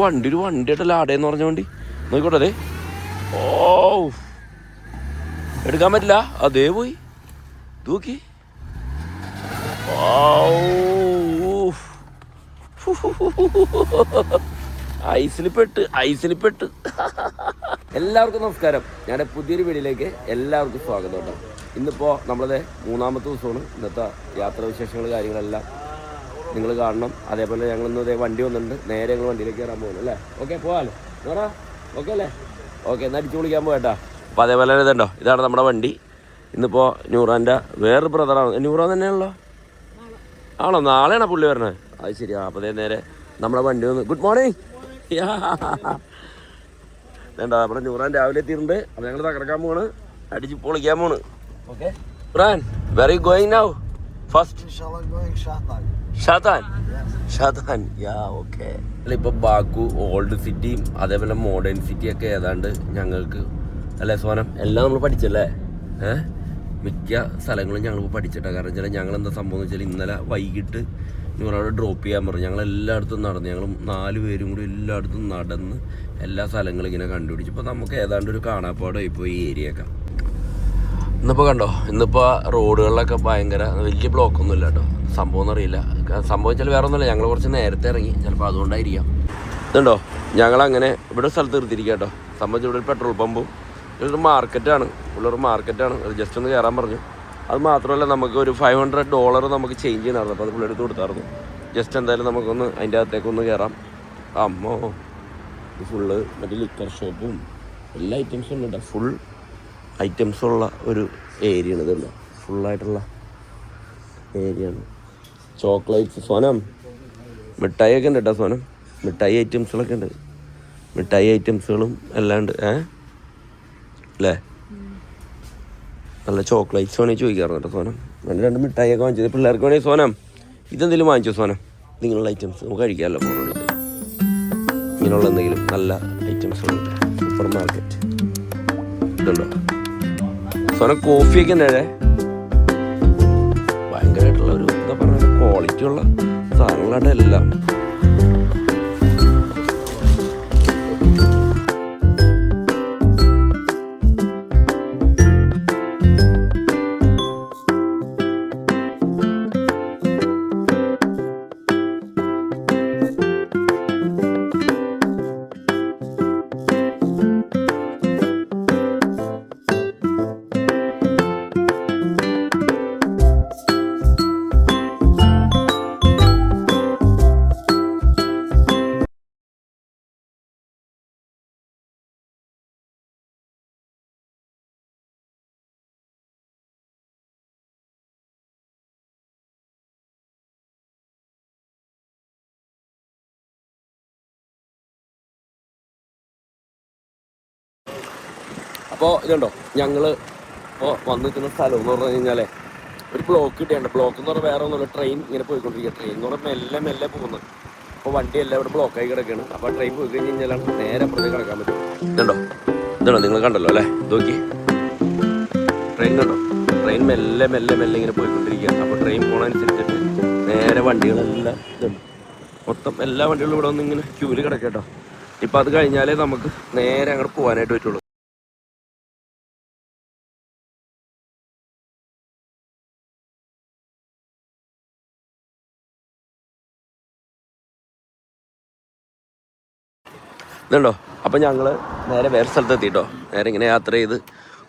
വണ്ടി ഒരു വണ്ടിയുടെ ലാടേന്ന് പറഞ്ഞ വണ്ടി. നോക്കിക്കോട്ടെ ഓ. എടുക്കാൻ പറ്റില്ല. അതേ പോയി. തൂക്കി ഐസിൽ പെട്ട് ഐസിൽ പെട്ട്. എല്ലാവർക്കും നമസ്കാരം. ഞാൻ പുതിയൊരു വീഡിയോയിലേക്ക് എല്ലാവർക്കും സ്വാഗതം കേട്ടോ. ഇന്നിപ്പോൾ നമ്മളത് മൂന്നാമത്തെ ദിവസമാണ്. ഇന്നത്തെ യാത്രാ വിശേഷങ്ങൾ കാര്യങ്ങളെല്ലാം നിങ്ങൾ കാണണം. അതേപോലെ ഞങ്ങൾ ഇന്ന് ഇതേ വണ്ടി വന്നിട്ടുണ്ട്. നേരെ ഞങ്ങൾ വണ്ടിയിലേക്ക് കയറാൻ പോകുന്നു അല്ലേ? ഓക്കെ പോകാമല്ലോ നോടാ ഓക്കെ അല്ലേ? ഓക്കെ എന്നാൽ അടിച്ചു വിളിക്കാൻ പോകട്ടാ അപ്പോൾ അതേപോലെ തന്നെ ഇതുണ്ടോ? ഇതാണ് നമ്മുടെ വണ്ടി. ഇന്നിപ്പോൾ നൂറാന്റെ വേറൊരു ബ്രദറാണ് ന്യൂറോ തന്നെയാണല്ലോ? ആണോ? നാളെയാണോ പുള്ളി വരണേ? അത് ശരി. ആ അപ്പോൾ നേരെ നമ്മുടെ വണ്ടി വന്ന് ഗുഡ് മോർണിംഗ് വേണ്ട നമ്മുടെ നൂറാൻ രാവിലെ എത്തിയിട്ടുണ്ട്. അപ്പോൾ ഞങ്ങൾ തകർക്കാൻ പോണ് അടിച്ച് പൊളിക്കാൻ പോണ് okay Rann where you going now first ഷാത്താൻ ഷാത്താൻ യാ ഓക്കെ ഇപ്പൊ ബാക്കു ഓൾഡ് സിറ്റിയും അതേപോലെ മോഡേൺ സിറ്റി ഒക്കെ ഏതാണ്ട് ഞങ്ങൾക്ക് അല്ലേ സോനം? എല്ലാം നമ്മൾ പഠിച്ചല്ലേ? ഏഹ് മിക്ക സ്ഥലങ്ങളും ഞങ്ങൾ പഠിച്ചിട്ടാണ് കാരണം വെച്ചാൽ ഞങ്ങൾ എന്താ സംഭവം എന്ന് വെച്ചാൽ ഇന്നലെ വൈകിട്ട് നിങ്ങളവിടെ ഡ്രോപ്പ് ചെയ്യാൻ പറഞ്ഞു. ഞങ്ങൾ എല്ലായിടത്തും നടന്നു ഞങ്ങൾ നാല് പേരും കൂടി എല്ലായിടത്തും നടന്ന് എല്ലാ സ്ഥലങ്ങളും ഇങ്ങനെ കണ്ടുപിടിച്ചു. ഇപ്പോൾ നമുക്ക് ഏതാണ്ട് ഒരു കാണാപ്പാടായി ഇപ്പോൾ ഈ ഏരിയ ഒക്കെ. ഇന്നിപ്പോൾ കണ്ടോ? ഇന്നിപ്പോൾ റോഡുകളിലൊക്കെ ഭയങ്കര വലിയ ബ്ലോക്കൊന്നും ഇല്ല കേട്ടോ. സംഭവം എന്നറിയില്ല സംഭവം വെച്ചാൽ വേറെ ഒന്നുമില്ല ഞങ്ങൾ കുറച്ച് നേരത്തെ ഇറങ്ങി. ചിലപ്പോൾ അതുകൊണ്ടായിരിക്കാം. ഇതുണ്ടോ? ഞങ്ങളങ്ങനെ ഇവിടെ സ്ഥലത്ത് നിർത്തിയിരിക്കുക കേട്ടോ. സംബന്ധിച്ച് ഇവിടെ ഒരു പെട്രോൾ പമ്പും ഇതൊരു മാർക്കറ്റാണ്. ഉള്ളൊരു മാർക്കറ്റാണ്. ജസ്റ്റ് ഒന്ന് കയറാൻ പറഞ്ഞു. അത് മാത്രമല്ല നമുക്ക് ഒരു ഫൈവ് ഹൺഡ്രഡ് ഡോളർ നമുക്ക് ചേഞ്ച് ചെയ്യണമായിരുന്നു അപ്പോൾ അത് പുള്ളി എടുത്ത് കൊടുത്തായിരുന്നു. ജസ്റ്റ് എന്തായാലും നമുക്കൊന്ന് അതിന്റെ അകത്തേക്കൊന്ന് കയറാം. അമ്മോ ഫുള്ള് മറ്റേ ലിക്കർ ഷോപ്പും എല്ലാ ഐറ്റംസും ഉണ്ട് ഫുൾ ഐറ്റംസ് ഉള്ള ഒരു ഏരിയ ആണ് ഇതുണ്ട്. ഫുള്ളായിട്ടുള്ള ഏരിയ ആണ്. ചോക്ലേറ്റ്സ് സോനം. മിഠായി ഒക്കെ ഉണ്ട് കേട്ടോ സോനം. മിഠായി ഐറ്റംസുകളൊക്കെ ഉണ്ട്. മിഠായി ഐറ്റംസുകളും എല്ലാം ഉണ്ട്. ഏ? അല്ലേ നല്ല ചോക്ലേറ്റ്സ് വേണമെങ്കിൽ ചോദിക്കാറുണ്ട് കേട്ടോ സോനം. രണ്ട് രണ്ട് മിഠായി ഒക്കെ വാങ്ങിച്ചത്. പിള്ളേർക്ക് വേണമെങ്കിൽ സോനം. ഇതെന്തെങ്കിലും വാങ്ങിച്ചോ സോനം? നിങ്ങളുള്ള ഐറ്റംസ് നമുക്ക് കഴിക്കാമല്ലോ ഫോണിൽ ഇങ്ങനെയുള്ള എന്തെങ്കിലും നല്ല ഐറ്റംസുകളുണ്ട് സൂപ്പർ മാർക്കറ്റ് ഇതുണ്ടോ? സോനം കോഫിയൊക്കെ തന്നെ ഭയങ്കരമായിട്ടുള്ള ഒരു എന്താ പറയുക ക്വാളിറ്റി ഉള്ള സാധനങ്ങളാണ് എല്ലാം. അപ്പോൾ ഇതുണ്ടോ? ഞങ്ങൾ ഇപ്പോൾ വന്ന് നിൽക്കുന്ന സ്ഥലം എന്ന് പറഞ്ഞു കഴിഞ്ഞാലേ ഒരു ബ്ലോക്ക് കിട്ടിയുണ്ട് ബ്ലോക്ക് എന്ന് പറഞ്ഞാൽ വേറെ ഒന്നുമില്ല ട്രെയിൻ ഇങ്ങനെ പോയിക്കൊണ്ടിരിക്കുക. ട്രെയിൻ എന്ന് പറഞ്ഞാൽ മെല്ലെ മെല്ലെ പോകുന്നത്. അപ്പോൾ വണ്ടി എല്ലാം ഇവിടെ ബ്ലോക്കായി കിടക്കുകയാണ് അപ്പോൾ ട്രെയിൻ പോയി കഴിഞ്ഞ് കഴിഞ്ഞാലാണ് നേരെ അപ്പുറത്തേക്ക് കിടക്കാൻ പറ്റും ഇതുണ്ടോ? ഇതുണ്ടോ? നിങ്ങൾ കണ്ടല്ലോ അല്ലേ? നോക്കി. ട്രെയിൻ കണ്ടോ? ട്രെയിൻ മെല്ലെ മെല്ലെ മെല്ലെ ഇങ്ങനെ പോയിക്കൊണ്ടിരിക്കുകയാണ് അപ്പോൾ ട്രെയിൻ പോണനുസരിച്ചിട്ട് നേരെ വണ്ടികളെല്ലാം ഇതുണ്ട്. മൊത്തം എല്ലാ വണ്ടികളും ഇവിടെ വന്ന് ഇങ്ങനെ ക്യൂവിൽ കിടക്കട്ടോ ഇപ്പം അത് കഴിഞ്ഞാലേ നമുക്ക് നേരെ അങ്ങോട്ട് പോകാനായിട്ട് പറ്റുള്ളൂ. ഇതുണ്ടോ? അപ്പം ഞങ്ങൾ നേരെ വേറെ സ്ഥലത്ത് എത്തിട്ടോ. നേരെ ഇങ്ങനെ യാത്ര ചെയ്ത്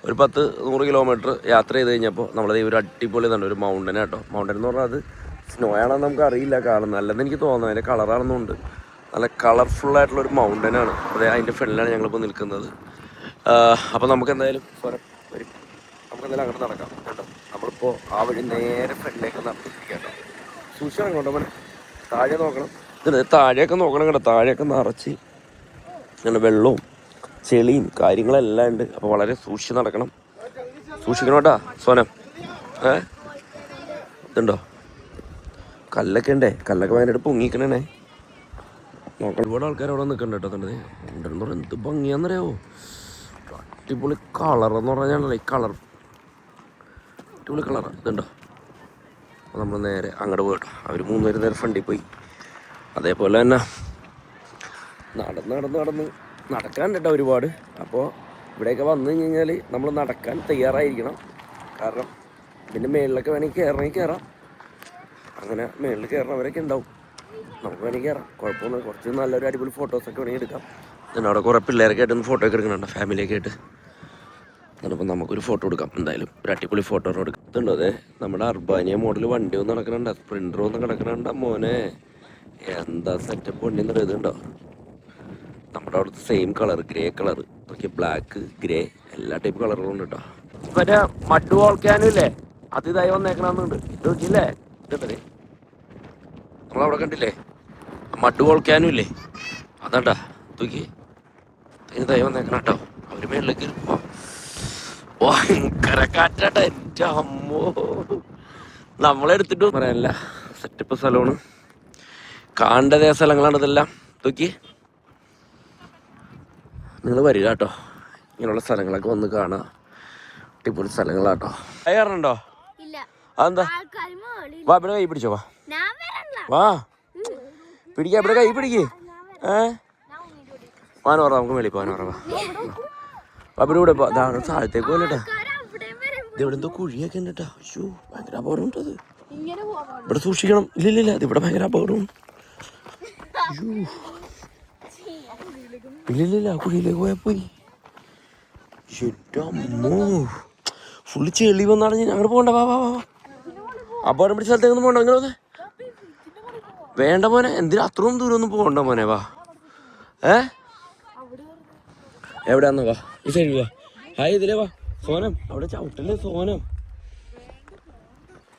ഒരു പത്ത് നൂറ് കിലോമീറ്റർ യാത്ര ചെയ്ത് കഴിഞ്ഞപ്പോൾ നമ്മളത് ഒരു അടിപൊളി തന്നെ ഒരു മൗണ്ടൻ കേട്ടോ മൗണ്ടൻ എന്ന് പറഞ്ഞാൽ അത് സ്നോ ആണെന്ന് നമുക്ക് അറിയില്ല. കാണുന്നത് അല്ലെന്ന് എനിക്ക് തോന്നുന്നത് അതിന്റെ കളറാണെന്നുണ്ട് നല്ല കളർഫുൾ ആയിട്ടുള്ള ഒരു മൗണ്ടൻ ആണ്. അതെ അതിന്റെ ഫ്രണ്ടിലാണ് ഞങ്ങളിപ്പോൾ നിൽക്കുന്നത്. അപ്പോൾ നമുക്ക് എന്തായാലും നമുക്ക് എന്തായാലും അങ്ങോട്ട് നടക്കാം കേട്ടോ. നമ്മളിപ്പോൾ ആ വഴി നേരെ ഫ്രണ്ടിലേക്ക് നടത്തിയിരിക്കുക കേട്ടോ. സൂക്ഷിക്കണം കേട്ടോ താഴെ നോക്കണം. താഴെയൊക്കെ നോക്കണം കേട്ടോ. താഴെയൊക്കെ നിറച്ച് അങ്ങനെ വെള്ളവും ചെളിയും കാര്യങ്ങളെല്ലാം ഉണ്ട്. അപ്പോൾ വളരെ സൂക്ഷിച്ച് നടക്കണം. സൂക്ഷിക്കണം കേട്ടാ സോനം. ഏ? ഇതുണ്ടോ? കല്ലൊക്കെ ഉണ്ടേ? കല്ലൊക്കെ ഭയങ്കരമായിട്ട് പൊങ്ങിക്കണേ നോക്കണം. ഒരുപാട് ആൾക്കാർ അവിടെ നിൽക്കണ്ട കേട്ടോ തന്നെ പറഞ്ഞാൽ എന്ത് ഭംഗിയാന്നറിയാവോ? അടിപൊളി കളർ എന്ന് പറഞ്ഞാൽ ഈ കളർ അടിപൊളി കളർ ഇതുണ്ടോ? നമ്മൾ നേരെ അങ്ങോട്ട് പോയിട്ടോ അവർ മൂന്നുപേര് നേരെ ഫ്രണ്ടിൽ പോയി. അതേപോലെ തന്നെ നടന്ന് നടന്ന് നടന്ന് നടക്കാൻ കേട്ടോ ഒരുപാട്. അപ്പോൾ ഇവിടെയൊക്കെ വന്നു കഴിഞ്ഞ് കഴിഞ്ഞാൽ നമ്മൾ നടക്കാൻ തയ്യാറായിരിക്കണം. കാരണം ഇതിന്റെ മേളിലൊക്കെ വേണമെങ്കിൽ കയറണമെങ്കിൽ കയറാം അങ്ങനെ മേളിൽ കയറണവരൊക്കെ ഉണ്ടാവും. നമുക്ക് വേണമെങ്കിൽ കയറാം കുഴപ്പമൊന്നും കുറച്ച് നല്ലൊരു അടിപൊളി ഫോട്ടോസൊക്കെ വേണമെങ്കിൽ എടുക്കാം. പിന്നെ അവിടെ കുറേ പിള്ളേരൊക്കെ ആയിട്ട് ഫോട്ടോ ഒക്കെ എടുക്കുന്നുണ്ട് ഫാമിലിയൊക്കെ ആയിട്ട്. എന്നിട്ടിപ്പോൾ നമുക്കൊരു ഫോട്ടോ എടുക്കാം. എന്തായാലും ഒരു അടിപൊളി ഫോട്ടോ എടുക്കാം ഇതുണ്ടോ അതെ നമ്മുടെ അർബാനിയ മോഡൽ വണ്ടി ഒന്നും നടക്കണുണ്ട് സ്പ്രിൻഡർ ഒന്നും കിടക്കണുണ്ട് മോനെ. എന്താ സെറ്റപ്പ് വണ്ടി എന്നുള്ളത് ഇതുണ്ടോ? നമ്മുടെ അവിടുത്തെ same colour grey colour okay black grey എല്ലാ ടൈപ്പ് കളറുകളും ഉണ്ട് കേട്ടോ മറ്റേ മഡ് വോൾക്കാനും ഇല്ലേ? അത് ഇതായി വന്നേക്കണമെന്നുണ്ട് ഇത് നോക്കിയില്ലേ? ഇതല്ലേ നമ്മളവിടെ കണ്ടില്ലേ? മഡ് വോൾക്കാനും ഇല്ലേ? അതാണ്ടാ തൂക്കി ഇതായി വന്നേക്കണം കേട്ടോ അവർ മേളിലേക്ക് ഭയങ്കര കാറ്റാട്ടെ എന്റെ അമ്മോ. നമ്മളെടുത്തിട്ട് പറയാനല്ല. സെറ്റപ്പ് സ്ഥലമാണ്. കാണേണ്ടതേ സ്ഥലങ്ങളാണ് ഇതെല്ലാം. നോക്കി നിങ്ങൾ വരിക കേട്ടോ. ഇങ്ങനെയുള്ള സ്ഥലങ്ങളൊക്കെ വന്ന് കാണാ. അടിപൊളി സ്ഥലങ്ങളാട്ടോ കയറുന്നുണ്ടോ ഇല്ല. അതെന്താ? മോളിൽ വാ ഇവിടെ കൈ പിടിച്ചോ വാ. വാ. പിടിക്ക ഇവിടെ കൈ പിടിക്ക്. ഏ? കൂടെ നമുക്ക് വെളി പോകാൻ വാ. വാ ഇവിടെ അവിടെ താഴത്തേക്ക് പോലെട്ടാ ഇവിടെ എന്തോ കുഴിയൊക്കെ ഉണ്ട് കേട്ടോ. അയ്യോ ഭയങ്കര അപകടം ഉണ്ടത് ഇവിടെ സൂക്ഷിക്കണം. ഇല്ല ഇല്ല ഇല്ല ഇത് ഇവിടെ ഭയങ്കര അപകടം അയ്യോ. ഇല്ല ഇല്ല ഇല്ല ആ കുഴിയിലേക്ക് പോയാ പോയി ഫുള്ള് ചെളി വന്നാണ് ഞാൻ അങ്ങോട്ട് പോകണ്ട വാ വാ വാ. അപകടം പിടിച്ച സ്ഥലത്തേക്കൊന്നും പോകണ്ട അങ്ങനെ വന്നേ വേണ്ട മോനെ എന്തിനാ അത്രയും ദൂരം ഒന്നും പോകണ്ട മോനെ വാ. ഏ? എവിടെയാന്ന് വാ ഈ സൈഡിൽ വാ. ഹായ് ഇതിലേ വാ. സോനം അവിടെ ചവിട്ടല്ലേ സോനം?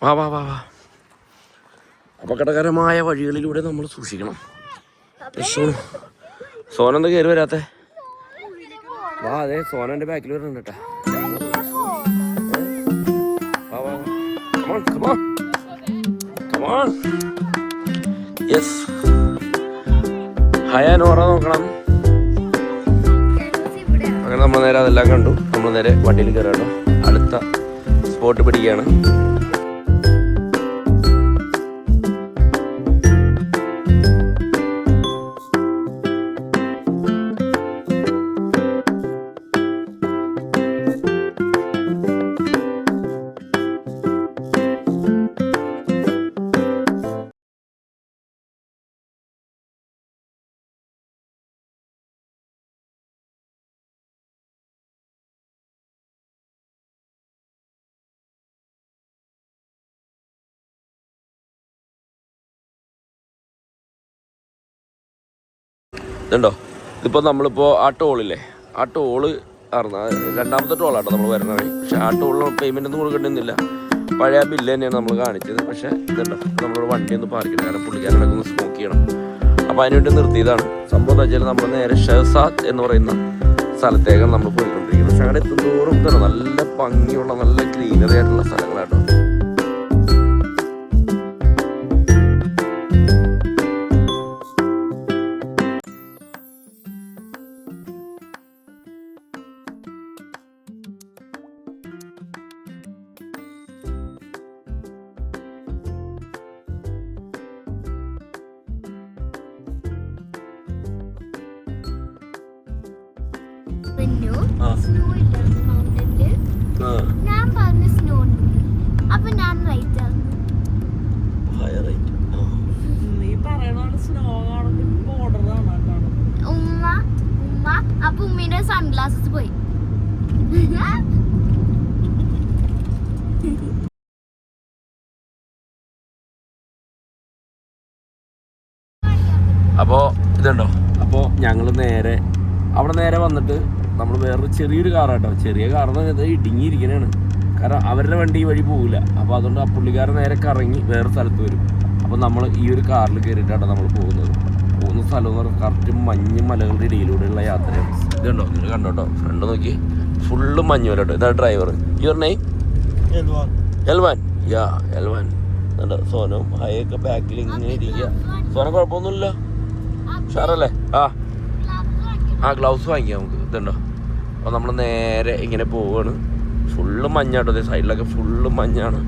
വാ വാ വാ വാ. അപകടകരമായ വഴികളിലൂടെ നമ്മൾ സൂക്ഷിക്കണം. പ്രശ്നം. സോനം എന്താ കയറി വരാത്തെ. വാ അതെ സോനന്റെ ബാക്കിൽ വരുന്നുണ്ട്. Yes. നോറ നോക്കണം. അങ്ങനെ നമ്മൾ നേരെ അതെല്ലാം കണ്ടു. നമ്മൾ നേരെ വണ്ടിയിൽ കയറാട്ടോ. അടുത്ത സ്പോട്ട് പിടിക്കുകയാണ്. ഇതുണ്ടോ? ഇതിപ്പോൾ നമ്മളിപ്പോൾ ആ ടോളില്ലേ? ആ ടോൾ രണ്ടാമത്തെ ടോളാട്ടോ നമ്മൾ വരുന്നത്. പക്ഷെ ആ ടോളിൽ പേയ്മെന്റ് ഒന്നും കൊടുക്കേണ്ടിന്നില്ല പഴയ ബില്ല് തന്നെയാണ് നമ്മൾ കാണിച്ചത്. പക്ഷേ ഇതുണ്ടോ? നമ്മളൊരു വണ്ടി ഒന്ന് പാർക്ക് ചെയ്യണം കാരണം പുള്ളിക്കാരനൊക്കെ ഒന്ന് സ്മോക്ക് ചെയ്യണം. അപ്പോൾ അതിനുവേണ്ടി നിർത്തിയതാണ്. സംഭവം എന്താ വെച്ചാൽ നമ്മൾ നേരെ ഷെസാദ് എന്ന് പറയുന്ന സ്ഥലത്തേക്കാണ് നമ്മൾ പോയിക്കൊണ്ടിരിക്കുന്നത്. പക്ഷെ അവിടെ എത്തുന്നതോറും നല്ല ഭംഗിയുള്ള നല്ല ഗ്രീനറി ആയിട്ടുള്ള സ്ഥലങ്ങളാട്ടോ. നേരെ അവിടെ നേരെ വന്നിട്ട് നമ്മൾ വേറൊരു ചെറിയൊരു കാറാട്ടോ ചെറിയ കാറെന്ന് പറഞ്ഞാൽ ഇടുങ്ങിയിരിക്കണാണ് കാരണം അവരുടെ വണ്ടി ഈ വഴി പോകില്ല അപ്പോൾ അതുകൊണ്ട് ആ പുള്ളിക്കാരൻ നേരെ കറങ്ങി വേറെ സ്ഥലത്ത് വരും. അപ്പോൾ നമ്മൾ ഈ ഒരു കാറിൽ കയറിയിട്ടാണ് നമ്മൾ പോകുന്നത്. പോകുന്ന സ്ഥലം എന്ന് പറഞ്ഞാൽ കറക്റ്റ് മഞ്ഞ് മലകളുടെ ഇടയിലൂടെയുള്ള യാത്രയാണ്. ഇതുണ്ടോ നിങ്ങൾ കണ്ടോട്ടോ ഫ്രണ്ട് നോക്കി ഫുള്ള് മഞ്ഞ് വരട്ടോ ഇതാണ് driver your name Elvan yeah Elvan കണ്ടോ? സോനം ഹയൊക്കെ ബാക്കിൽ ഇങ്ങനെ ഇരിക്കുക സോനം കുഴപ്പമൊന്നുമില്ല. ഷാറല്ലേ ആ. ആ ഗ്ലൗസ് വാങ്ങിക്കാം നമുക്ക്. ഇതുണ്ടോ അപ്പോൾ നമ്മൾ നേരെ ഇങ്ങനെ പോവുകയാണ് ഫുള്ള് മഞ്ഞാട്ടോ. അതേ സൈഡിലൊക്കെ ഫുള്ള് മഞ്ഞാണ്.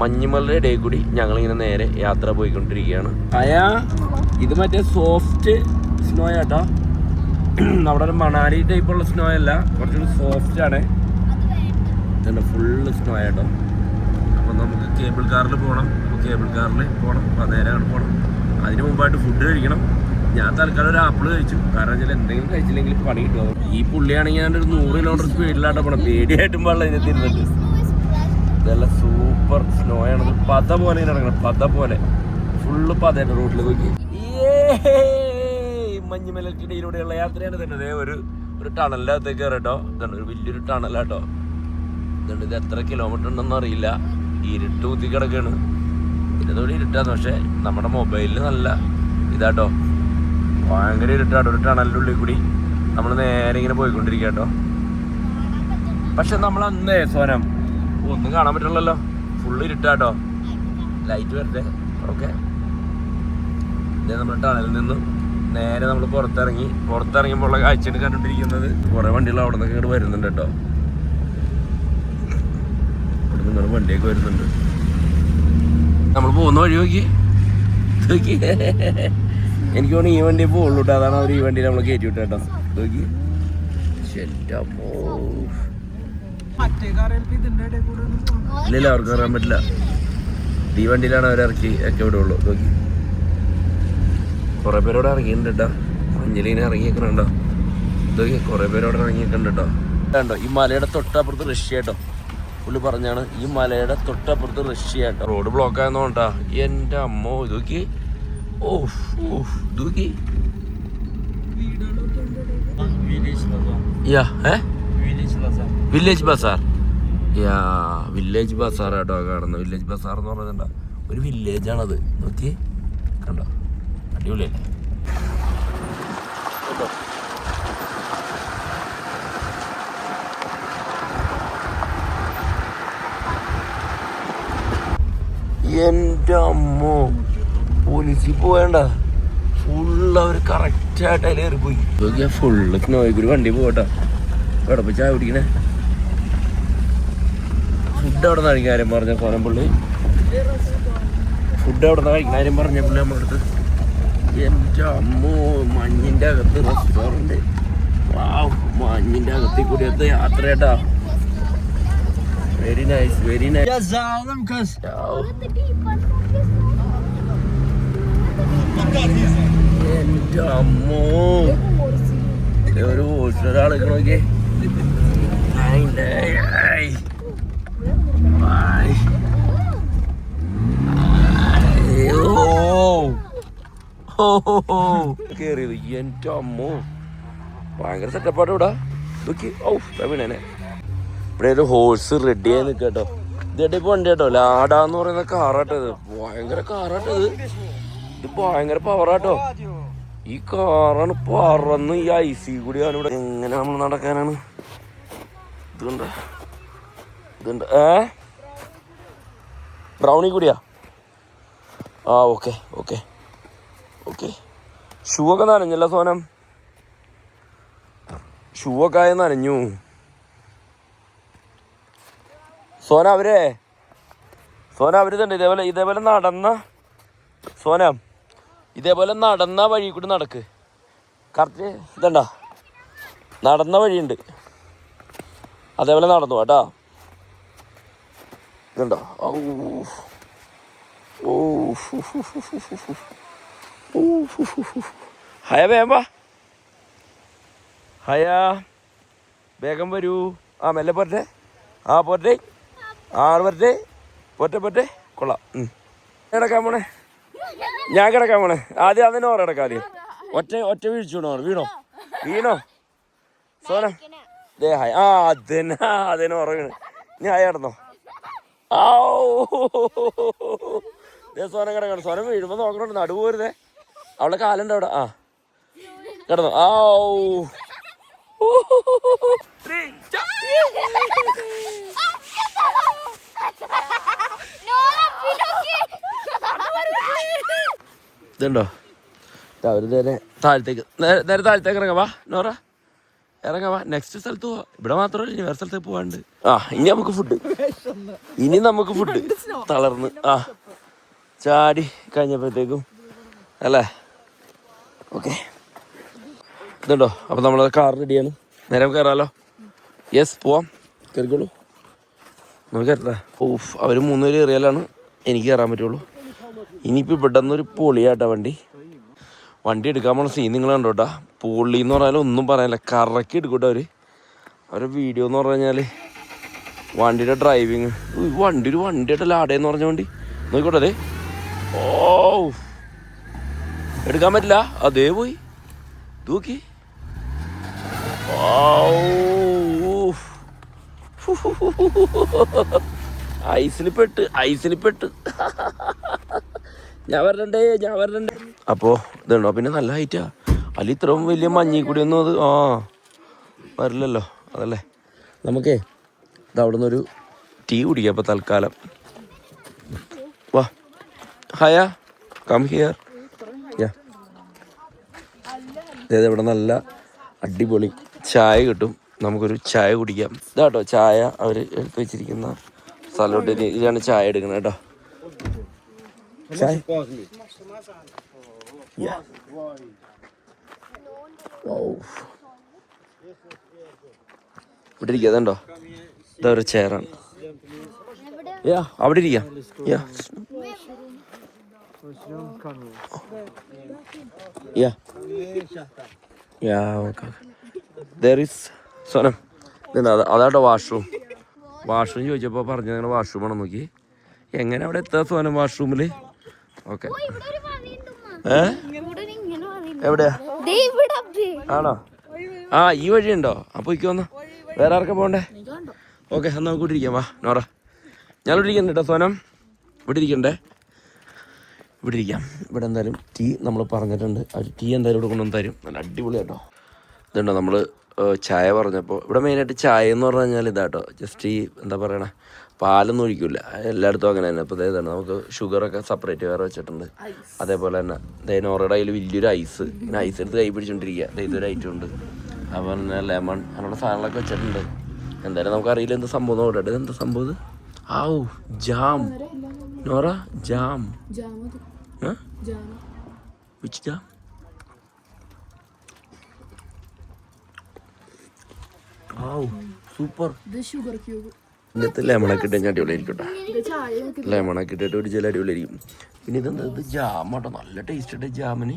മഞ്ഞുമലയുടെ ഇടയിൽ കൂടി ഞങ്ങളിങ്ങനെ നേരെ യാത്ര പോയിക്കൊണ്ടിരിക്കുകയാണ്. അയാ ഇത് മറ്റേ സോഫ്റ്റ് സ്നോ ആട്ടോ. നമ്മുടെ ഒരു മണാലി ടൈപ്പുള്ള സ്നോ അല്ല. കുറച്ചുകൂടി സോഫ്റ്റ് ആണ്. ഇതുണ്ട് ഫുള്ള് സ്നോ ആട്ടോ. അപ്പം നമുക്ക് കേബിൾ കാറിൽ പോകണം കേബിൾ കാറിൽ പോകണം അപ്പോൾ നേരെ അങ്ങോട്ട് പോകണം അതിന് മുമ്പായിട്ട് ഫുഡ് കഴിക്കണം. ഞാൻ തൽക്കാലം ഒരു ആപ്പിൾ കഴിച്ചു. കാരണം വെച്ചാൽ എന്തെങ്കിലും കഴിച്ചില്ലെങ്കിൽ പണി കിട്ടും. ഈ പുള്ളിയാണെങ്കിൽ ഞാൻ ഒരു നൂറ് കിലോമീറ്റർ സ്പീഡിലാട്ടോ പോണം. പേടിയായിട്ടും പാടില്ല ഇതിനകത്ത് തിരുന്നിട്ട് ഇതെല്ലാം സൂപ്പർ സ്നോ ആണ് പത പോലെ ഇങ്ങനെ നടക്കണം. പത പോലെ. ഫുള്ള് പതയാണ് റോഡിൽ നോക്കി മഞ്ഞുമലക്കിടയിലൂടെയുള്ള യാത്രയാണ് തന്നെ അതേ ഒരു ഒരു ടണലിന്റെ അകത്തേക്ക് കയറട്ടോ. ഇതാണ് ഒരു വലിയൊരു ടണലാട്ടോ. ഇതുണ്ട്. ഇത് എത്ര കിലോമീറ്റർ ഉണ്ടെന്ന് അറിയില്ല. ഇരുട്ട് കുത്തി കിടക്കാണ് തോടെ ഇരുട്ടാന്ന്. പക്ഷെ നമ്മുടെ മൊബൈലിൽ നല്ല ഇതാട്ടോ. ഭയങ്കര ഇരുട്ടാണ്. ഒരു ടണലിന്റെ ഉള്ളിൽ കൂടി നമ്മൾ നേരെ ഇങ്ങനെ പോയിക്കൊണ്ടിരിക്കുക കേട്ടോ. പക്ഷെ നമ്മൾ അന്നേ സോനം ഒന്നും കാണാൻ പറ്റില്ലല്ലോ. ഫുള്ള് ഇരുട്ടാട്ടോ ലൈറ്റ് വരട്ടെ. ഓക്കെ ഇതേ നമ്മൾ ടണലിൽ നിന്നും നേരെ നമ്മൾ പുറത്തിറങ്ങി പുറത്തിറങ്ങിയപ്പോൾ ഉള്ള കാഴ്ചയാണ് കണ്ടുകൊണ്ടിരിക്കുന്നത്. കുറേ വണ്ടികൾ അവിടെ നിന്നൊക്കെ ഇങ്ങോട്ട് വരുന്നുണ്ട് കേട്ടോ. ഇവിടെ നിന്ന് വണ്ടിയൊക്കെ വരുന്നുണ്ട്. നമ്മൾ പോകുന്ന വഴി നോക്കി. നോക്കി. എനിക്ക് തോന്നുന്നു ഈ വണ്ടി പോകുള്ളൂ കേട്ടോ അതാണ് അവർ ഈ വണ്ടിയിൽ നമ്മൾ കയറ്റി വിട്ടു കേട്ടോ. നോക്കി. അവർക്ക് അറിയാൻ പറ്റില്ല. ഈ വണ്ടിയിലാണ് അവർ ഇറക്കി ഒക്കെ വിടുള്ളൂ. നോക്കി. കുറെ പേരോട് ഇറങ്ങിയിട്ടുണ്ട് കേട്ടോ. മഞ്ഞളിനെ ഇറങ്ങിയേക്കണുണ്ടോ? നോക്കി കുറെ പേരോട് ഇറങ്ങിയിട്ടുണ്ട് കേട്ടോ. കണ്ടോ ഈ മലയുടെ തൊട്ടപ്പുറത്ത് റഷ്യ കേട്ടോ. പുള്ളി പറഞ്ഞാണ് ഈ മലയുടെ തൊട്ടപ്പുറത്ത് റഷ്യ കേട്ടോ. റോഡ് ബ്ലോക്ക് ആയെന്നോണ്ടാ എന്റെ അമ്മോ ഇതൊക്കെ ഓഫ് ഓഫ് ബസാർ യാ ഏ? Village bazaar yeah village bazaar ആട്ടോ കാണുന്നത്. വില്ലേജ് ബസാർ എന്ന് പറയുന്നുണ്ട ഒരു വില്ലേജ് ആണത്. നോക്കി. കണ്ടോ? അടിപൊളിയല്ലേ? എന്റെ അമ്മോ. പോലീസിൽ പോവേണ്ട ഫുള്ള് അവർ കറക്റ്റായിട്ട് അതിൽ കയറിപ്പോയി ഫുള്ള് നോയിക്കൂടി കൂടി വണ്ടി പോകട്ടോ. എവിടെ പോയി ചായ കുടിക്കണേ? ഫുഡ് അവിടെ നിന്ന് കാര്യം പറഞ്ഞ കോലമ്പള്ളി ഫുഡ് അവിടെ നിന്ന് കഴിക്കുന്ന കാര്യം പറഞ്ഞ പുള്ളി നമ്മുടെ അടുത്ത്. എന്റെ അമ്മോ മഞ്ഞിന്റെ അകത്ത് റെസ്റ്റോറന്റ് വാ മഞ്ഞിന്റെ അകത്തിൽ കൂടി എത്ത യാത്ര കേട്ടാ very nice very nice Ja, ഭയങ്കര സെറ്റപ്പാട്ട് ഇവിടെ. നോക്കി. ഔ വീണേനെ. ഇവിടെ ഒരു ഹോഴ്സ് റെഡി ആയി നിൽക്കട്ടോ കേട്ടോ ഇതേട്ടാ ഇപ്പൊ വണ്ടി കേട്ടോ. ലാഡാന്ന് പറയുന്ന കാറാട്ടത് ഭയങ്കര കാറാട്ടോ ഇത് ഭയങ്കര പവറാട്ടോ ഈ കാറാണ് പറന്ന് ഈ ഐ സി കൂടിയാണ് ഇവിടെ. എങ്ങനെ നമ്മൾ നടക്കാനാണ്? ഇതുണ്ട് ഇതുണ്ട് ഏ? ബ്രൗണി കൂടിയാ? ആ ഓക്കെ ഓക്കെ ഓക്കെ ഷൂ ഒക്കെ നനഞ്ഞല്ല സോനം? ഷൂ ഒക്കെ ആയ നനഞ്ഞു. സോന അവരെ? സോന അവർ തന്നെ ഇതേപോലെ ഇതേപോലെ നടന്ന സോന. ഇതേപോലെ നടന്ന വഴി കൂടി നടക്ക്. കറക്റ്റ് ഇതണ്ട? നടന്ന വഴിയുണ്ട്. അതേപോലെ നടന്നു കേട്ടാ ഇതുണ്ടോ. ഓ. ഹയ വേഗം വാ. ഹയ. വേഗം വരൂ. ആ മെല്ലെ പോരട്ടെ. ആ പോരട്ടെ. ആറ് പോരട്ടെ പോരട്ടെ പോരട്ടെ. കൊള്ളാം. ഉം. കിടക്കാൻ പോണേ ഞാൻ കിടക്കാൻ പോണേ ആദ്യം അതിന് ഓറ കിടക്കാം ആദ്യം ഒറ്റ ഒറ്റ വീഴ്ച വീണോ വീണോ വീണോ സോന ദേ ഹായ് ആ അതിന് അതിന് ഓറ വീണ് നീ കിടന്നോ ആ ദേ സോന കിടക്കണം സോന വീഴുമ്പോ നോക്കണോ നടു പോരുതേ അവളെ കാലുണ്ട് അവിടെ ആ കിടന്നു ആ ഇതുണ്ടോ? അവർ നേരെ താഴത്തേക്ക്. നേരെ താഴത്തേക്ക് ഇറങ്ങാം. വാ നോറ. ഇറങ്ങാം വാ. നെക്സ്റ്റ് സ്ഥലത്ത് പോവാ. ഇവിടെ മാത്രമല്ല ഇനി വേറെ സ്ഥലത്തേക്ക് പോവാണ്ട്. ആ ഇനി നമുക്ക് ഫുഡ് ഇനി നമുക്ക് ഫുഡ് തളർന്ന്. ആ. ചാടി കഴിഞ്ഞപ്പോഴത്തേക്കും അല്ലേ? ഓക്കെ ഇതുണ്ടോ? അപ്പോൾ നമ്മൾ കാർ റെഡിയാണ് നേരെ കയറാലോ യെസ് പോവാം. കയറിക്കോളൂ നമുക്ക് കയറട്ടെ ഓഫ് അവർ മൂന്നുപേര് കയറിയാലാണ് എനിക്ക് കയറാൻ പറ്റുള്ളൂ. ഇനിയിപ്പോൾ ഇവിടെ നിന്നൊരു പൊളിയാട്ടാ വണ്ടി. വണ്ടി എടുക്കാൻ പോണ സീൻ നിങ്ങൾ കണ്ടോട്ടാ? പുള്ളി എന്ന് പറഞ്ഞാൽ ഒന്നും പറയാനില്ല. കറക്കി എടുക്കൂട്ടോ അവർ അവരുടെ വീഡിയോ എന്ന് പറഞ്ഞു കഴിഞ്ഞാൽ വണ്ടിയുടെ ഡ്രൈവിങ് വണ്ടി ഒരു വണ്ടിയായിട്ടല്ല ആടേ എന്ന് പറഞ്ഞ വണ്ടി. നോക്കിക്കോട്ടെ അതെ ഓ എടുക്കാൻ പറ്റില്ല. അതേ പോയി. തൂക്കി. ഐസിൽ പെട്ട് ഐസിൽ പെട്ട് ഞാൻ വരണ്ടേ ഞാൻ വരണ്ടേ. അപ്പോ ഇതുണ്ടോ? പിന്നെ നല്ല ഹൈറ്റാ അല്ല ഇത്രയും വലിയ മഞ്ഞി കൂടി ഒന്നും അത് ആ വരില്ലല്ലോ. അതല്ലേ? നമുക്കേ ഇത് അവിടെ നിന്നൊരു ടീ കുടിക്കാം അപ്പോൾ തൽക്കാലം. വാ. ഹയ. കം ഹിയർ അതായത് ഇവിടെ നല്ല അടിപൊളി ചായ കിട്ടും. നമുക്കൊരു ചായ കുടിക്കാം. ഇതാട്ടോ ചായ അവർ എടുത്ത് വെച്ചിരിക്കുന്ന ഇനി ഇതാണ് ചായ എടുക്കുന്നത് കേട്ടോ. ചായ Yeah. ഇവിടെ ഇരിക്കുക അതുണ്ടോ ഇതാ ഒരു ചെയറാണ് യാ അവിടെ ഇരിക്കാം. Yeah yeah yeah okay there is Sonam അതാട്ടോ washroom washroom ചോദിച്ചപ്പോൾ പറഞ്ഞു വാഷ്റൂം ആണോ നോക്കി. എങ്ങനെ അവിടെ എത്താ സോനം വാഷ്റൂമിൽ ഓക്കെ. ഏ? എവിടെയാ. ആണോ? ആ ഈ വഴിയുണ്ടോ അപ്പൊ ഇക്ക് വന്നോ വേറെ ആർക്കാ പോണ്ടേ ഓക്കെ എന്നാ നമുക്ക് ഇട്ടിരിക്കാം ഇരിക്കാം. വാ നോറ. ഞാൻ ഇവിടെ കേട്ടോ സോനം. ഇവിടെ ഇരിക്കണ്ടേ? ഇവിടെ ഇരിക്കാം. ഇവിടെ എന്തായാലും ടീ നമ്മൾ പറഞ്ഞിട്ടുണ്ട്. അവർ ടീ എന്തായാലും ഇവിടെ കൊണ്ടുവന്ന് തരും. നല്ല അടിപൊളി കേട്ടോ. ഇതുണ്ടോ നമ്മൾ ചായ പറഞ്ഞപ്പോൾ ഇവിടെ മെയിനായിട്ട് ചായ എന്ന് പറഞ്ഞു കഴിഞ്ഞാൽ ഇതാട്ടോ ജസ്റ്റ് ഈ എന്താ പറയണേ? പാലൊന്നും ഒഴിക്കില്ല എല്ലായിടത്തും അങ്ങനെ തന്നെ. ഇപ്പോൾ ഇതാണ്. നമുക്ക് ഷുഗറൊക്കെ സെപ്പറേറ്റ് വേറെ വെച്ചിട്ടുണ്ട്. അതേപോലെ തന്നെ. ദേ നോറയുടെ കയ്യിൽ വലിയൊരു ഐസ് ഇങ്ങനെ ഐസ് എടുത്ത് കൈ പിടിച്ചോണ്ടിരിക്കുക ദേ ഇതൊരു ഐറ്റം ഉണ്ട്. അതുപോലെ തന്നെ ലെമൺ അങ്ങനെയുള്ള സാധനങ്ങളൊക്കെ വെച്ചിട്ടുണ്ട്. എന്തായാലും നമുക്കറിയില്ല എന്ത് സംഭവം നോക്കട്ടെ. എന്താ സംഭവം ആവു ജാം. Nora jam. ഏ? ജാം? ആവു സൂപ്പർ. ദേ ഷുഗർ ക്യൂബ്. ഇന്നത്തെ ലെമണൊക്കെ ഇട്ട് ഞാൻ അടിപൊളിയായിരിക്കും കേട്ടോ. ലെമണൊക്കെ ഇട്ടിട്ട് ഒരു ചില അടിപൊളിയായിരിക്കും. പിന്നെ ഇതെന്താ? ഇത് ജാമാട്ടോ നല്ല ടേസ്റ്റ് ഉണ്ട് ജാമിന്.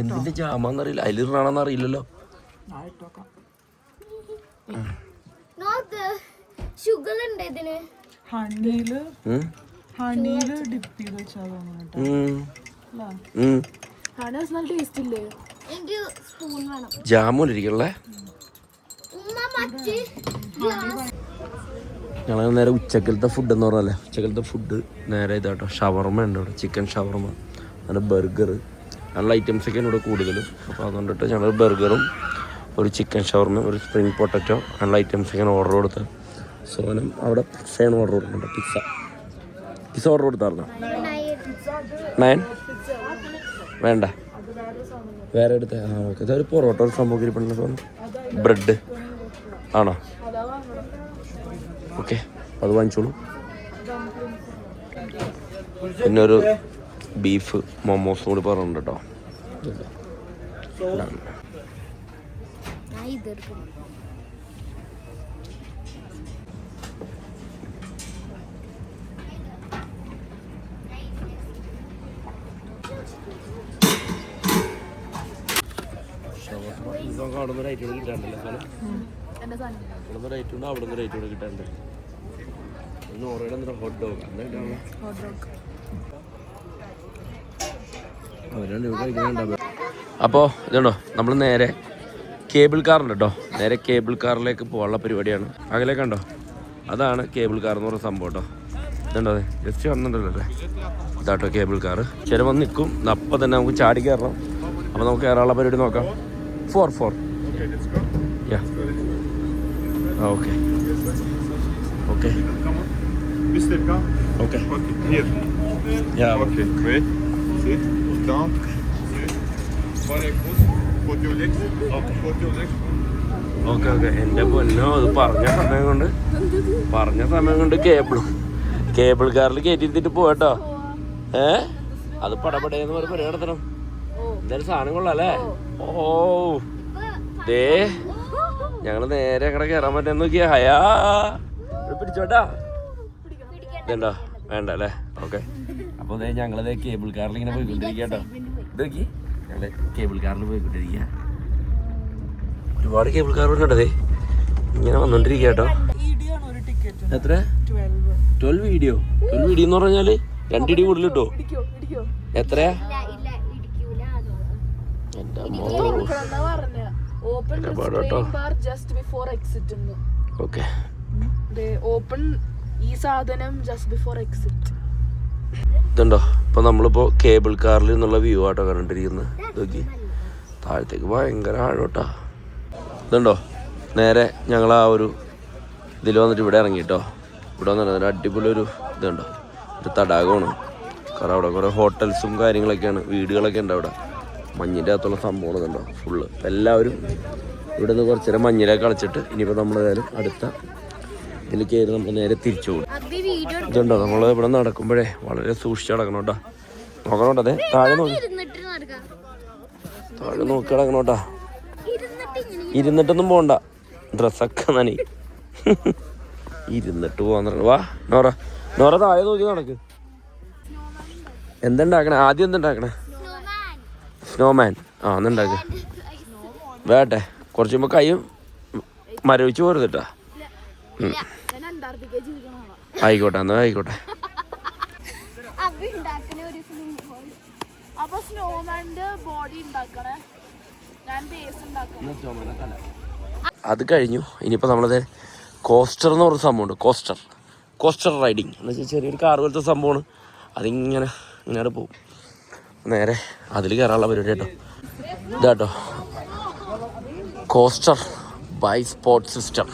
എന്തിന്റെ ജാമാന്നറിയില്ല. അതിലിറാണെന്ന് അറിയില്ലല്ലോ. നോക്ക്. ഷുഗർ ഉണ്ട് ഇതിന്? ഹണിയിൽ ഹണിയിൽ ഡിപ്പ് ചെയ്ത് വെച്ചാൽ ജാമൂലിരിക്കണല്ലേ ഞങ്ങൾ നേരെ ഉച്ചക്കലത്തെ ഫുഡ് എന്ന് പറഞ്ഞല്ലേ ഉച്ചക്കലത്തെ ഫുഡ് നേരെ ഇതാട്ടോ. ഷവർമ ഉണ്ട് അവിടെ. ചിക്കൻ ഷവർമ അങ്ങനെ ബർഗർ അങ്ങനെയുള്ള ഐറ്റംസ് ഒക്കെയാണ് ഇവിടെ കൂടുതലും. അപ്പോൾ അതുകൊണ്ടിട്ട് ഞങ്ങൾ ബർഗറും ഒരു ചിക്കൻ ഷവർമ ഒരു സ്പ്രിങ് പൊട്ടറ്റോ അങ്ങനെയുള്ള ഐറ്റംസ് ഒക്കെയാണ് ഓർഡർ കൊടുത്തത്. സോനം അവിടെ പിസ്സയാണ് ഓർഡർ കൊടുക്കുന്നത്. പിസ്സ പിസ്സ ഓർഡർ കൊടുത്തായിരുന്നോ? നയൻ വേണ്ട. വേറെ എടുത്ത. ആ ഓക്കെ. ഇതൊരു പൊറോട്ട ഒരു സംഭവം ബ്രെഡ്. ആണോ? ഓക്കെ. അത് വാങ്ങിച്ചോളൂ. പിന്നെ ഒരു ബീഫ് മൊമോസും കൂടി പറഞ്ഞിട്ടുണ്ട് കേട്ടോ. നിന്ന് റേറ്റ് കിട്ടാണ്ടല്ലേ എന്റെ സാധനം. ഇവിടെ നിന്ന് റേറ്റ് ഉണ്ട് റേറ്റ് കൂടെ കിട്ടാണ്ട് നോറയുടെ എന്താ ഹോട്ട് ഡോഗ് എന്താ ഹോട്ട് ഡോഗ് അവരാണ് ഇവിടെ കഴിക്കുന്നുണ്ടാവുക അപ്പോൾ ഇതുണ്ടോ നമ്മൾ നേരെ കേബിൾ കാറുണ്ട് കേട്ടോ. നേരെ കേബിൾ കാറിലേക്ക് പോകാനുള്ള പരിപാടിയാണ്. അകലെ കണ്ടോ അതാണ് കേബിൾ കാർ എന്ന് പറയുന്ന സംഭവം കേട്ടോ. ഇതുണ്ടോ ജസ്റ്റ് വന്നിട്ടുണ്ടല്ലോ അല്ലേ? ഇതാട്ടോ കേബിൾ കാർ ചില വന്ന് നിൽക്കും. അപ്പം തന്നെ നമുക്ക് ചാടി കയറണം. അപ്പോൾ നമുക്ക് കയറാനുള്ള പരിപാടി നോക്കാം. Four four okay okay Mr. Come. Okay Okay, here. Yeah Okay, wait. Sit. Down. Put your legs. Okay. Put your legs. Okay okay എന്റെ പൊന്നോ അത് പറഞ്ഞ സമയം കൊണ്ട് പറഞ്ഞ സമയം കൊണ്ട് കേബിളും കേബിൾ കാറിൽ കയറ്റിരുത്തിട്ട് പോകട്ടോ ഏ അത് പടപടയെന്ന് പറഞ്ഞ പരിപാടി നടത്തണം എന്തായാലും സാധനം കൊള്ളാം അല്ലേ ഓ ദേ ഞങ്ങൾ നേരെ അങ്ങടെ കയറാൻ പറ്റാൻ നോക്കിയാ. ഹയാ. പിടിച്ചോട്ടാ. ഇതുണ്ടോ? വേണ്ട അല്ലേ ഓക്കെ അപ്പോൾ ഞങ്ങളത് കേബിൾ കാറിൽ ഇങ്ങനെ പോയിക്കൊണ്ടിരിക്കുക കേട്ടോ ഇത് നോക്കി. ഞങ്ങൾ കേബിൾ കാറിൽ പോയിക്കൊണ്ടിരിക്കുക ഒരുപാട് കേബിൾ കാർ ദേ. ഇങ്ങനെ വന്നോണ്ടിരിക്കുക കേട്ടോ ഇടിയാണ് ഒരു ടിക്കറ്റ് എത്ര? ട്വൽവ് വീഡിയോ ട്വൽവ് വീഡിയോ എന്ന് പറഞ്ഞാൽ രണ്ടിടി കൂടുതൽ കിട്ടോ? എത്രയാ? എന്റെ open. Bar just before exit okay open ഈ സാധനം ജസ്റ്റ് ബിഫോർ എക്സിറ്റ് ഇതുണ്ടോ? ഇപ്പൊ നമ്മളിപ്പോ കേബിൾ കാറിൽ നിന്നുള്ള വ്യൂ ആട്ടോ കണ്ടിരിക്കുന്നത് നോക്കി താഴത്തേക്ക് ഭയങ്കര ആഴോട്ടാ. ഇതുണ്ടോ? നേരെ ഞങ്ങൾ ആ ഒരു ഇതിൽ വന്നിട്ട് ഇവിടെ ഇറങ്ങി കേട്ടോ ഇവിടെ വന്നിട്ട് ഒരു അടിപൊളി ഒരു ഇതുണ്ടോ? ഒരു തടാകമാണ്. കാരണം അവിടെ കുറേ ഹോട്ടൽസും കാര്യങ്ങളൊക്കെയാണ്. വീടുകളൊക്കെ ഉണ്ട് അവിടെ. മഞ്ഞിന്റെ അകത്തുള്ള സംഭവം കണ്ടോ? ഫുള്ള് എല്ലാവരും ഇവിടെ നിന്ന് കുറച്ച് നേരം മഞ്ഞിലേക്ക് കളിച്ചിട്ട് ഇനിയിപ്പോൾ നമ്മളേതായാലും അടുത്ത ഇതിലേക്ക് കയറി നമ്മൾ നേരെ തിരിച്ചു പോകും. ഇതുണ്ടോ? നമ്മൾ ഇവിടെ നടക്കുമ്പോഴേ വളരെ സൂക്ഷിച്ച് നടക്കണം കേട്ടോ. നോക്കണം അതെ താഴെ നോക്കി. താഴെ നോക്കി കിടക്കണം കേട്ടോ. ഇരുന്നിട്ടൊന്നും പോകണ്ട ഡ്രസ്സൊക്കെ നനി ഇരുന്നിട്ട് പോവാൻ വാ നോറ. നോറ താഴെ നോക്കി നടക്ക്. എന്തുണ്ടാക്കണേ? ആദ്യം എന്തുണ്ടാക്കണേ. സ്നോമാൻ ആ എന്നുണ്ടാക്ക് വേട്ടെ കുറച്ച് മുമ്പ് കൈയും മരവിച്ച് പോരുതിട്ടാ ആയിക്കോട്ടെ എന്നാ ആയിക്കോട്ടെ. അപ്പൊ ബോഡി ഉണ്ടാക്കണേ. ഞാൻ ബേസ് ഉണ്ടാക്കണം. അത് കഴിഞ്ഞു. ഇനിയിപ്പോൾ നമ്മളത് കോസ്റ്റർ എന്ന് പറഞ്ഞ സംഭവമുണ്ട്. കോസ്റ്റർ കോസ്റ്റർ റൈഡിങ് എന്ന് വെച്ചാൽ ചെറിയൊരു കാർ പോലത്തെ സംഭവമാണ്. അതിങ്ങനെ ഇങ്ങനെ പോകും. നേരെ അതിൽ കയറാനുള്ള പരിപാടി കേട്ടോ ഇതാട്ടോ. കോസ്റ്റർ ബൈ സ്പോട്ട് സിസ്റ്റം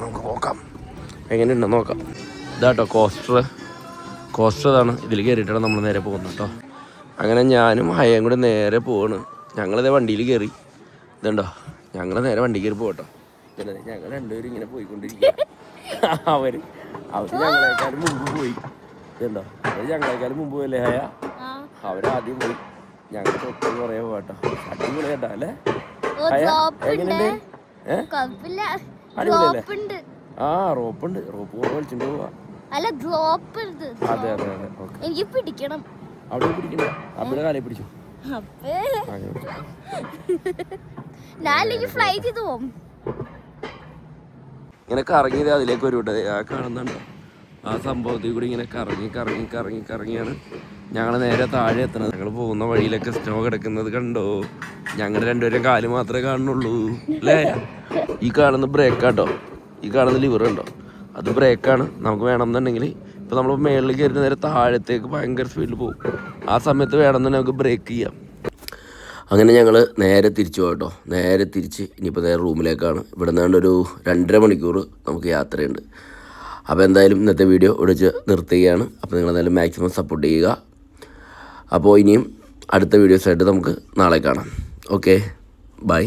നമുക്ക് നോക്കാം എങ്ങനെയുണ്ടെന്ന് നോക്കാം. ഇതാട്ടോ കോസ്റ്റർ കോസ്റ്റർ ഇതാണ്. ഇതിൽ കയറിയിട്ടാണ് നമ്മൾ നേരെ പോകുന്നത് കേട്ടോ അങ്ങനെ ഞാനും ഹയം കൂടി നേരെ പോവാണ്. ഞങ്ങളിതേ വണ്ടിയിൽ കയറി ഇതുണ്ടോ? ഞങ്ങൾ നേരെ വണ്ടി കയറി പോകട്ടോ ഞങ്ങൾ രണ്ടുപേരും ഇങ്ങനെ പോയിക്കൊണ്ടിരിക്കുക അവർ. അവർ ഞങ്ങളെക്കാളും മുമ്പ് പോയി. ഇതുണ്ടോ? അവർ ഞങ്ങളെക്കാളും മുമ്പ് പോയല്ലേ ഹയ? അവരാദ്യം പോയി. ഞങ്ങൾ തൊട്ട് കുറേ പോകട്ടോ അടിപൊളി കേട്ടോ അല്ലേ? എങ്ങനെയുണ്ട്? അടിപൊളിയല്ലേ? ആ റോപ്പുണ്ട്. റോപ്പ് പോലെ വലിച്ചിട്ട് പോവാ. അല്ല ഉണ്ട്. അതെ അതെ അതെ. എനിക്ക് പിടിക്കണം. അവിടെ പിടിക്കണ്ട. അവിടെ കാലേ പിടിച്ചു. ഞാൻ ഫ്ലൈ ചെയ്ത് പോകും ഇങ്ങനെ കറങ്ങിയത് അതിലേക്ക് ഒരു ആ കാണുന്നുണ്ടോ. ആ സംഭവത്തിൽ കൂടി ഇങ്ങനെ കറങ്ങി കറങ്ങി കറങ്ങി കറങ്ങിയാണ്. ഞങ്ങൾ നേരെ താഴെ എത്തണത് ഞങ്ങൾ പോകുന്ന വഴിയിലൊക്കെ സ്നോ കിടക്കുന്നത് കണ്ടോ? ഞങ്ങൾ രണ്ടുപേരും കാൽ മാത്രമേ കാണുന്നുള്ളൂ അല്ലേ? ഈ കാണുന്ന ബ്രേക്കാട്ടോ ഈ കാണുന്ന ലിവർ ഉണ്ടോ? അത് ബ്രേക്കാണ് നമുക്ക് വേണമെന്നുണ്ടെങ്കിൽ ഇപ്പോൾ നമ്മൾ മേളിൽ കയറുന്ന നേരെ താഴത്തേക്ക് ഭയങ്കര സ്പീഡിൽ പോകും ആ സമയത്ത് വേണമെന്നുണ്ടെങ്കിൽ നമുക്ക് ബ്രേക്ക് ചെയ്യാം. അങ്ങനെ ഞങ്ങൾ നേരെ തിരിച്ചു പോകട്ടോ നേരെ തിരിച്ച് ഇനിയിപ്പോൾ നേരെ റൂമിലേക്കാണ്. ഇവിടെ നിന്നാണ്ട് ഒരു രണ്ടര മണിക്കൂർ നമുക്ക് യാത്രയുണ്ട്. അപ്പോൾ എന്തായാലും ഇന്നത്തെ വീഡിയോ ഇവിടെ വെച്ച് നിർത്തുകയാണ്. അപ്പോൾ നിങ്ങൾ എന്തായാലും മാക്സിമം സപ്പോർട്ട് ചെയ്യുക. അപ്പോൾ ഇനിയും അടുത്ത വീഡിയോസായിട്ട് നമുക്ക് നാളെ കാണാം. Okay bye